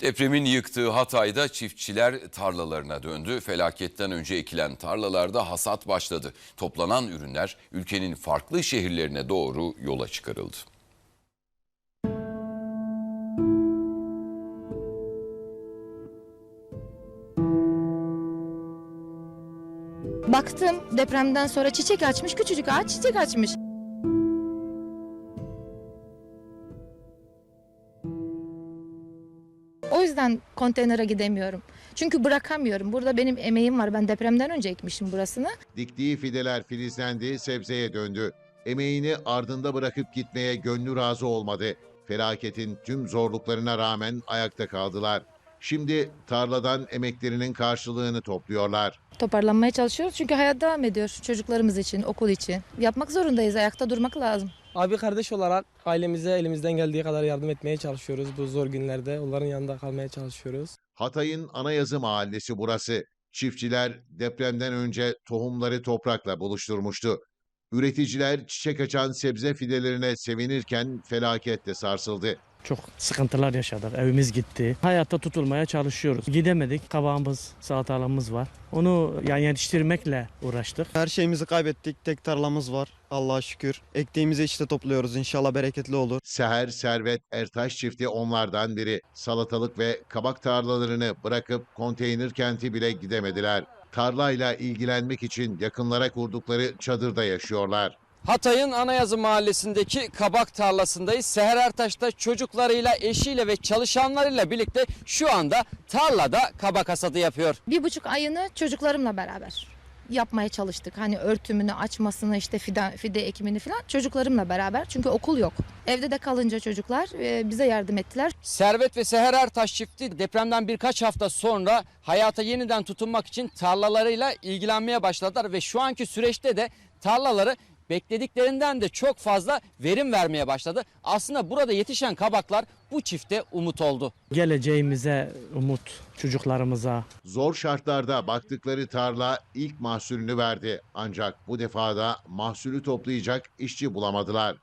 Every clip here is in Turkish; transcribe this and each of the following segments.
Depremin yıktığı Hatay'da çiftçiler tarlalarına döndü. Felaketten önce ekilen tarlalarda hasat başladı. Toplanan ürünler ülkenin farklı şehirlerine doğru yola çıkarıldı. Baktım depremden sonra çiçek açmış, küçücük ağaç çiçek açmış. O yüzden konteynere gidemiyorum. Çünkü bırakamıyorum. Burada benim emeğim var. Ben depremden önce ekmişim burasını. Diktiği fideler filizlendi, sebzeye döndü. Emeğini ardında bırakıp gitmeye gönlü razı olmadı. Felaketin tüm zorluklarına rağmen ayakta kaldılar. Şimdi tarladan emeklerinin karşılığını topluyorlar. Toparlanmaya çalışıyoruz çünkü hayat devam ediyor. Çocuklarımız için, okul için. Yapmak zorundayız. Ayakta durmak lazım. Abi kardeş olarak ailemize elimizden geldiği kadar yardım etmeye çalışıyoruz bu zor günlerde. Onların yanında kalmaya çalışıyoruz. Hatay'ın Anayazı mahallesi burası. Çiftçiler depremden önce tohumları toprakla buluşturmuştu. Üreticiler çiçek açan sebze fidelerine sevinirken felaketle sarsıldı. Çok sıkıntılar yaşadık. Evimiz gitti. Hayatta tutulmaya çalışıyoruz. Gidemedik. Kabağımız, salatalarımız var. Onu yani yetiştirmekle uğraştık. Her şeyimizi kaybettik. Tek tarlamız var. Allah'a şükür. Ektiğimizi işte topluyoruz. İnşallah bereketli olur. Seher Servet Ertaş çifti onlardan biri. Salatalık ve kabak tarlalarını bırakıp konteyner kenti bile gidemediler. Tarlayla ilgilenmek için yakınlara kurdukları çadırda yaşıyorlar. Hatay'ın Anayazı mahallesindeki kabak tarlasındayız. Seher Ertaş da çocuklarıyla, eşiyle ve çalışanlarıyla birlikte şu anda tarlada kabak hasadı yapıyor. Bir buçuk ayını çocuklarımla beraber yapmaya çalıştık. Hani örtümünü, açmasını, işte fide, fide ekimini falan çocuklarımla beraber. Çünkü okul yok. Evde de kalınca çocuklar e, bize yardım ettiler. Servet ve Seher Ertaş çifti depremden birkaç hafta sonra hayata yeniden tutunmak için tarlalarıyla ilgilenmeye başladılar ve şu anki süreçte de tarlaları beklediklerinden de çok fazla verim vermeye başladı. Aslında burada yetişen kabaklar bu çifte umut oldu. Geleceğimize umut, çocuklarımıza, Zor şartlarda baktıkları tarla ilk mahsulünü verdi. Ancak bu defada mahsulü toplayacak işçi bulamadılar.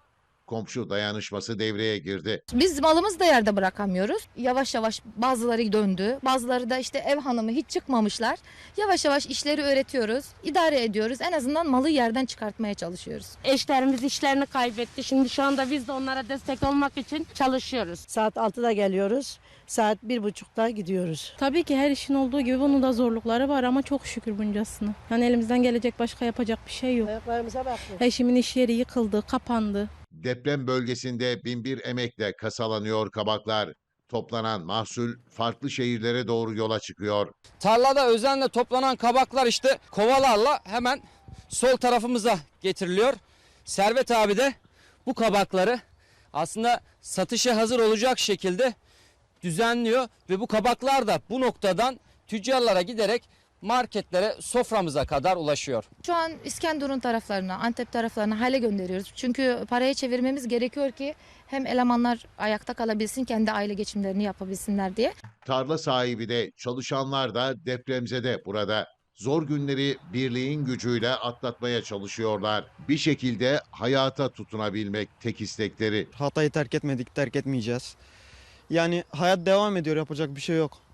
Komşu dayanışması devreye girdi. Biz malımızı da yerde bırakamıyoruz. Yavaş yavaş bazıları döndü. Bazıları da işte ev hanımı hiç çıkmamışlar. Yavaş yavaş işleri öğretiyoruz. idare ediyoruz. En azından malı yerden çıkartmaya çalışıyoruz. Eşlerimiz işlerini kaybetti. Şimdi şu anda biz de onlara destek olmak için çalışıyoruz. Saat 6'da geliyoruz. Saat bir buçukta gidiyoruz. Tabii ki her işin olduğu gibi bunun da zorlukları var ama çok şükür buncasını. Yani elimizden gelecek başka yapacak bir şey yok. Ayaklarımıza bakın. Eşimin iş yeri yıkıldı, kapandı. Deprem bölgesinde binbir emekle kasalanıyor kabaklar. Toplanan mahsul farklı şehirlere doğru yola çıkıyor. Tarlada özenle toplanan kabaklar işte kovalarla hemen sol tarafımıza getiriliyor. Servet abi de bu kabakları aslında satışa hazır olacak şekilde düzenliyor ve bu kabaklar da bu noktadan tüccarlara giderek marketlere soframıza kadar ulaşıyor. Şu an İskenderun taraflarına, Antep taraflarına hale gönderiyoruz. Çünkü paraya çevirmemiz gerekiyor ki hem elemanlar ayakta kalabilsin, kendi aile geçimlerini yapabilsinler diye. Tarla sahibi de çalışanlar da depremzede burada. Zor günleri birliğin gücüyle atlatmaya çalışıyorlar. Bir şekilde hayata tutunabilmek tek istekleri. Hatay'ı terk etmedik, terk etmeyeceğiz. Yani hayat devam ediyor. Yapacak bir şey yok.